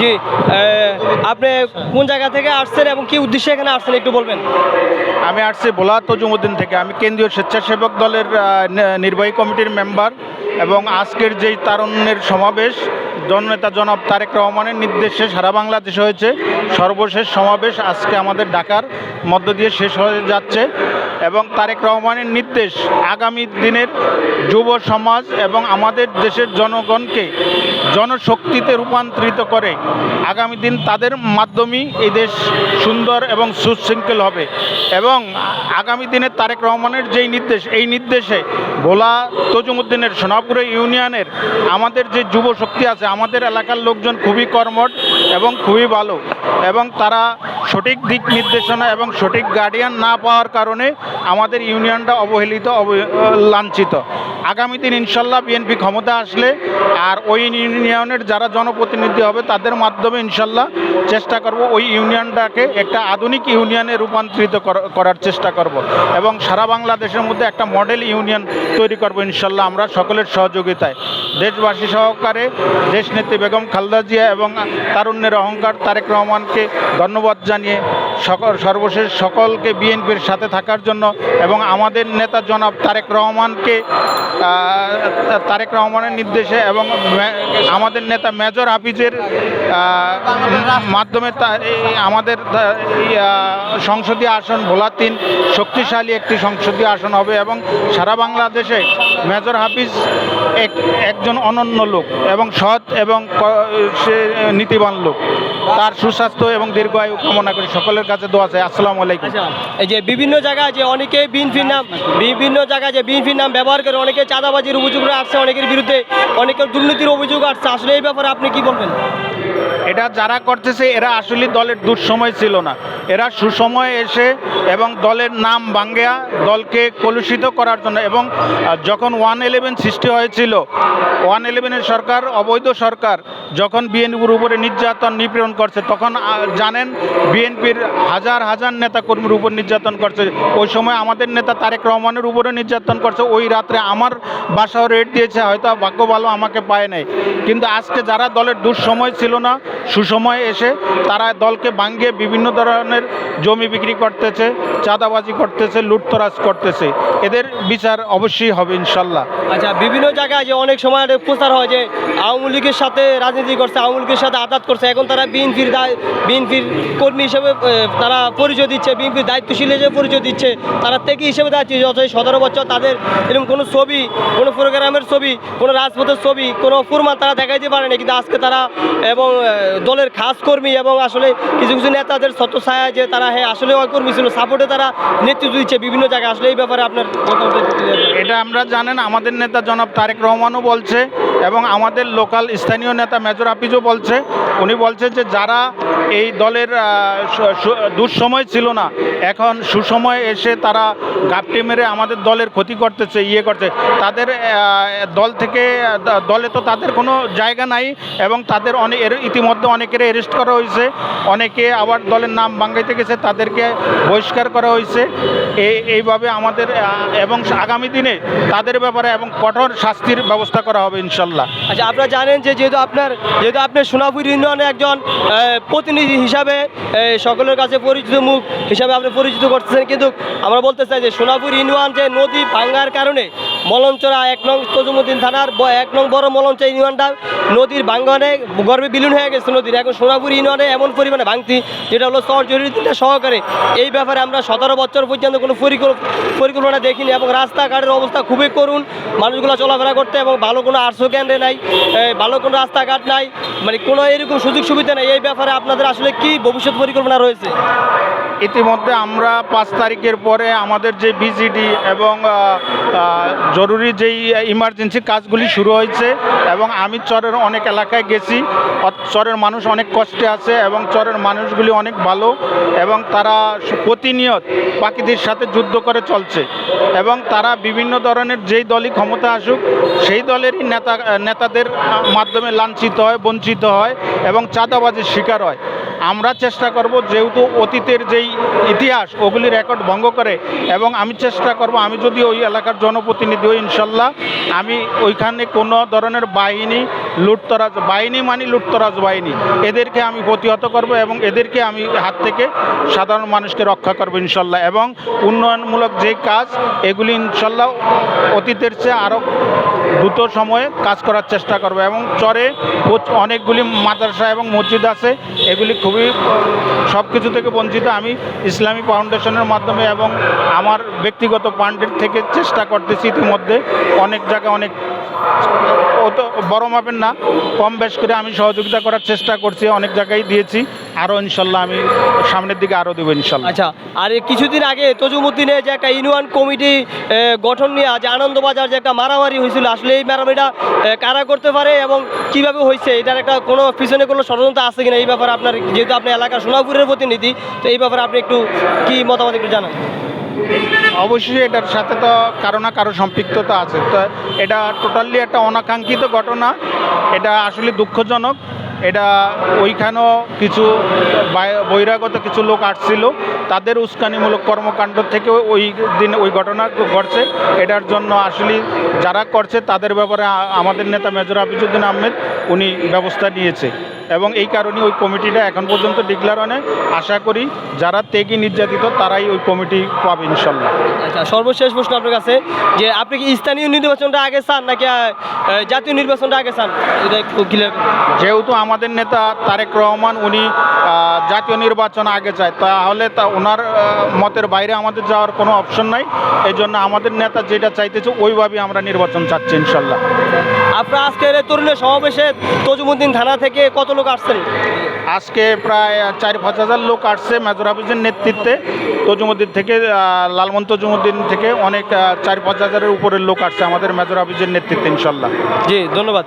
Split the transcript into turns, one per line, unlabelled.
জি আপনি কোন জায়গা থেকে আসছেন এবং কি উদ্দেশ্যে এখানে আসছেন একটু বলবেন?
আমি আসছি বোলা তজুমুদ্দিন থেকে। আমি কেন্দ্রীয় স্বেচ্ছাসেবক দলের নির্বাহী কমিটির মেম্বার এবং আজকের যেই তারুণ্যের সমাবেশ, জননেতা জনাব তারেক রহমানের নির্দেশে সারা বাংলাদেশে হয়েছে। সর্বশেষ সমাবেশ আজকে আমাদের ঢাকার মধ্য দিয়ে শেষ হয়ে যাচ্ছে এবং তারেক রহমানের নির্দেশ আগামী দিনের যুব সমাজ এবং আমাদের দেশের জনগণকে জনশক্তিতে রূপান্তরিত করে আগামী দিন তাদের মাধ্যমেই এই দেশ সুন্দর এবং সুশৃঙ্খল হবে। এবং আগামী দিনে তারেক রহমানের যেই নির্দেশ, এই নির্দেশে ভোলা তজুমুদ্দিনের সোনাপুরে ইউনিয়নের আমাদের যে যুব শক্তি আছে, আমাদের এলাকার লোকজন খুবই কর্মঠ এবং খুবই ভালো এবং তারা সঠিক দিক নির্দেশনা এবং সঠিক গার্ডিয়ান না পাওয়ার কারণে আমাদের ইউনিয়নটা অবহেলিত, অব- লাঞ্ছিত। আগামী দিন ইনশাল্লাহ বিএনপি ক্ষমতা আসলে আর ওই ইউনিয়নের যারা জনপ্রতিনিধি হবে তাদের মাধ্যমে ইনশাল্লাহ চেষ্টা করব ওই ইউনিয়নটাকে একটা আধুনিক ইউনিয়নে রূপান্তরিত করার চেষ্টা করব এবং সারা বাংলাদেশের মধ্যে একটা মডেল ইউনিয়ন তৈরি করব ইনশাল্লাহ আমরা সকলের সহযোগিতায়। দেশবাসী সহকারে দেশ দেশনেত্রী বেগম খালদা জিয়া এবং তারুণ্যের অহংকার তারেক রহমানকে ধন্যবাদ জানিয়ে সকল সর্বশেষ সকলকে বিএনপির সাথে থাকার জন্য এবং আমাদের নেতা জনাব তারেক রহমানকে তারেক রহমানের নির্দেশে এবং আমাদের নেতা মেজর হাফিজের মাধ্যমে আমাদের সংসদীয় আসন ভোলা তিন শক্তিশালী একটি সংসদীয় আসন হবে এবং সারা বাংলাদেশে মেজর হাফিজ এক, একজন অনন্য লোক এবং সৎ এবং সে নীতিবান লোক। তার সুস্বাস্থ্য এবং দীর্ঘ দীর্ঘায়ু কামনা করি। সকলের কাছে দোয়া চাই। আসসালামু আলাইকুম।
এই যে বিভিন্ন জায়গায় যে অনেকে বিএনপির নাম, বিভিন্ন জায়গায় যে বিএনপির নাম ব্যবহার করে অনেকে চাঁদাবাজির অভিযোগ আসছে অনেকের বিরুদ্ধে অনেকের দুর্নীতির অভিযোগ আসছে। আসলে এই ব্যাপারে আপনি কি বলবেন?
এটা যারা করতেছে, এরা আসলে দলের দুঃসময় ছিল না। এরা সুসময়ে এসে এবং দলের নাম বাঙ্গেয়া দলকে কলুষিত করার জন্য এবং যখন ওয়ান ইলেভেন সৃষ্টি হয়েছিল, ওয়ান ইলেভেনের সরকার, অবৈধ সরকার, যখন বিএনপির উপরে নির্যাতন নিপীড়ন করছে, তখন জানেন বিএনপির হাজার হাজার নেতা কর্মীর উপর নির্যাতন করছে। ওই সময় আমাদের নেতা তারেক রহমানের উপরে নির্যাতন করছে। ওই রাত্রে আমার বাসাও রেড দিয়েছে, হয়তো ভাগ্য ভালো আমাকে পায় নাই। কিন্তু আজকে যারা দলের দুঃসময় ছিল না সুসময়ে এসে তারা দলকে ভাঙ্গিয়ে বিভিন্ন ধরনের জমি বিক্রি করতেছে, চাঁদাবাজি করতেছে, লুটতরাজ করতেছে। এদের বিচার অবশ্যই হবে ইনশাল্লাহ।
আচ্ছা বিভিন্ন জায়গায় যে অনেক সময় প্রচার হয় যে আওয়ামী লীগের সাথে রাজনীতি করছে, আওয়ামী লীগের সাথে আঘাত করছে, এখন তারা বিএনপির বিএনপির কর্মী হিসেবে তারা পরিচয় দিচ্ছে, বিএনপির দায়িত্বশীল হিসেবে পরিচয় দিচ্ছে, তারা থেকে হিসেবে দায়িত্ব যত সতেরো বছর তাদের এরকম কোনো ছবি, কোনো প্রোগ্রামের ছবি, কোনো রাজপথের ছবি, কোনো ফুরমান তারা দেখাইতে পারেনি, কিন্তু আজকে তারা এবং দলের খাস কর্মী এবং আসলে কিছু কিছু নেতাদের ছত্র ছায়া যে তারা হ্যাঁ আসলে কর্মী ছিল সাপোর্টে তারা নেতৃত্ব দিচ্ছে বিভিন্ন জায়গায়। আসলে এই ব্যাপারে আপনার।
এটা আমরা জানেন, আমাদের নেতা জনাব তারেক রহমানও বলছে এবং আমাদের লোকাল স্থানীয় নেতা মেজর হাফিজও বলছে। উনি বলছে যে যারা এই দলের দুঃসময় ছিল না, এখন সুসময়ে এসে তারা গাপটি মেরে আমাদের দলের ক্ষতি করতেছে ইয়ে করছে। তাদের দল থেকে দলে তো তাদের কোনো জায়গা নাই এবং তাদের অনেক এর ইতিমধ্যে অনেকের অ্যারেস্ট করা হয়েছে। অনেকে আবার দলের নাম বাঙ্গাইতে গেছে, তাদেরকে বহিষ্কার করা হয়েছে। এই এইভাবে আমাদের এবং আগামী দিনে তাদের ব্যাপারে এবং কঠোর শাস্তির ব্যবস্থা করা হবে ইনশাল্লাহ।
আচ্ছা আপনারা জানেন যে যেহেতু আপনার, যেহেতু আপনি সোনাপুর ইউনিয়নে একজন প্রতিনিধি হিসাবে সকলের কাছে পরিচিত মুখ হিসাবে আপনি পরিচিত করতেছেন, কিন্তু আমরা বলতে চাই যে সোনাপুর ইউনিয়ন যে নদী ভাঙ্গার কারণে মলঞ্চরা এক নং তজুমুদ্দিন থানার এক নং বড় মলঞ্চ ইউনিয়নটা নদীর ভাঙ্গনে গর্বে বিলীন হয়ে গেছে। নদীর এখন সোনাপুর ইউনিয়নে এমন পরিমাণে ভাঙতি, যেটা হলো স্তর জরুরি সহকারে। এই ব্যাপারে আমরা সতেরো বছর পর্যন্ত কোনো পরিকল্পনা দেখিনি এবং রাস্তাঘাটের অবস্থা খুবই করুন মানুষগুলো চলাফেরা করতে এবং ভালো কোনো আর্শ কেন্দ্রে নাই ভালো কোনো রাস্তাঘাট নাই মানে কোনো এরকম সুযোগ সুবিধা নেই। এই ব্যাপারে আপনাদের আসলে কি ভবিষ্যৎ পরিকল্পনা রয়েছে?
ইতিমধ্যে আমরা পাঁচ তারিখের পরে আমাদের যে বিজিডি এবং জরুরি যেই ইমার্জেন্সি কাজগুলি শুরু হয়েছে এবং আমি চরের অনেক এলাকায় গেছি। চরের মানুষ অনেক কষ্টে আছে এবং চরের মানুষগুলি অনেক ভালো এবং তারা প্রতিনিয়ত পাখিদের সাথে যুদ্ধ করে চলছে এবং তারা বিভিন্ন ধরনের যেই দলই ক্ষমতা আসুক, সেই দলেরই নেতা, নেতাদের মাধ্যমে লাঞ্ছিত হয়, বঞ্চিত হয় এবং চাঁদাবাজির শিকার হয়। আমরা চেষ্টা করব যেহেতু অতীতের যেই ইতিহাস ওগুলি রেকর্ড ভঙ্গ করে, এবং আমি চেষ্টা করব, আমি যদি ওই এলাকার জনপ্রতিনিধি হই, ইনশাল্লাহ, আমি ওইখানে কোনো ধরনের বাহিনী, লুটতরাজ, বাহিনী মানে লুটতরাজ বাহিনী, এদেরকে আমি প্রতিহত করব এবং এদেরকে আমি হাত থেকে সাধারণ মানুষকে রক্ষা করব, ইনশাল্লাহ, এবং উন্নয়নমূলক যে কাজ, এগুলি ইনশাল্লাহ অতীতের চেয়ে আরও দ্রুত সময়ে কাজ করার চেষ্টা করব, এবং চরে অনেকগুলি মাদ্রাসা এবং মসজিদ আছে, এগুলি খুবই সব কিছু থেকে বঞ্চিত। আমি ইসলামী ফাউন্ডেশনের মাধ্যমে এবং আমার ব্যক্তিগত পান্ডের থেকে চেষ্টা করতেছি ইতিমধ্যে। অনেক জায়গায় অনেক অত বড় মাপের না, কম বেশ করে আমি সহযোগিতা করার চেষ্টা করছি, অনেক জায়গায় দিয়েছি। আরও ইনশাল্লাহ আমি সামনের দিকে আরও দেবো ইনশাল্লাহ।
আচ্ছা আর কিছুদিন আগে তজুমুদ্দিনে যে একটা ইউনিয়ন কমিটি গঠন নিয়ে যে আনন্দবাজার যে একটা মারামারি হয়েছিল, আসলে এই মারামারিটা কারা করতে পারে এবং কীভাবে হয়েছে, এটার একটা কোনো পিছনে কোনো ষড়যন্ত্র আছে কিনা, এই ব্যাপারে আপনার যেহেতু আপনি এলাকা সোনাপুরের প্রতিনিধি, তো এই ব্যাপারে আপনি একটু কি মতামত একটু জানান?
অবশ্যই এটার সাথে তো কারও না কারও সম্পৃক্ততা আছে। তো এটা টোটালি একটা অনাকাঙ্ক্ষিত ঘটনা। এটা আসলে দুঃখজনক। এটা ওইখানেও কিছু বহিরাগত কিছু লোক আসছিল। তাদের উস্কানিমূলক কর্মকাণ্ড থেকে ওই দিন ওই ঘটনা ঘটছে। এটার জন্য আসলে যারা করছে, তাদের ব্যাপারে আমাদের নেতা মেজর হাফিজুদ্দিন আহমেদ উনি ব্যবস্থা নিয়েছে। এবং এই কারণে ওই কমিটিটা এখন পর্যন্ত ডিক্লার অনে আশা করি যারা তেগি নির্যাতিত তারাই ওই কমিটি পাবে ইনশাল্লাহ।
আচ্ছা সর্বশেষ প্রশ্ন আপনার কাছে যে আপনি কি স্থানীয় নির্বাচনটা আগে চান নাকি জাতীয় নির্বাচনটা আগে চান? এটা একটু ক্লিয়ার
যেহেতু আমাদের নেতা তারেক রহমান উনি জাতীয় নির্বাচন আগে চায় তাহলে তা ওনার মতের বাইরে আমাদের যাওয়ার কোনো অপশন নাই। এই জন্য আমাদের নেতা যেটা চাইতেছে ওইভাবেই আমরা নির্বাচন চাচ্ছি ইনশাল্লাহ।
আপনার আজকের তরুণের সমাবেশে তজুমুদ্দিন থানা থেকে কত লোক আসছেন?
আজকে প্রায় চার পাঁচ হাজার লোক আসছে মেজর হাফিজের নেতৃত্বে। তজুমুদ্দিন থেকে লালমন তজুমুদ্দিন থেকে অনেক চার পাঁচ হাজারের উপরের লোক আসছে আমাদের মেজর হাফিজের নেতৃত্বে ইনশাল্লাহ।
জি ধন্যবাদ।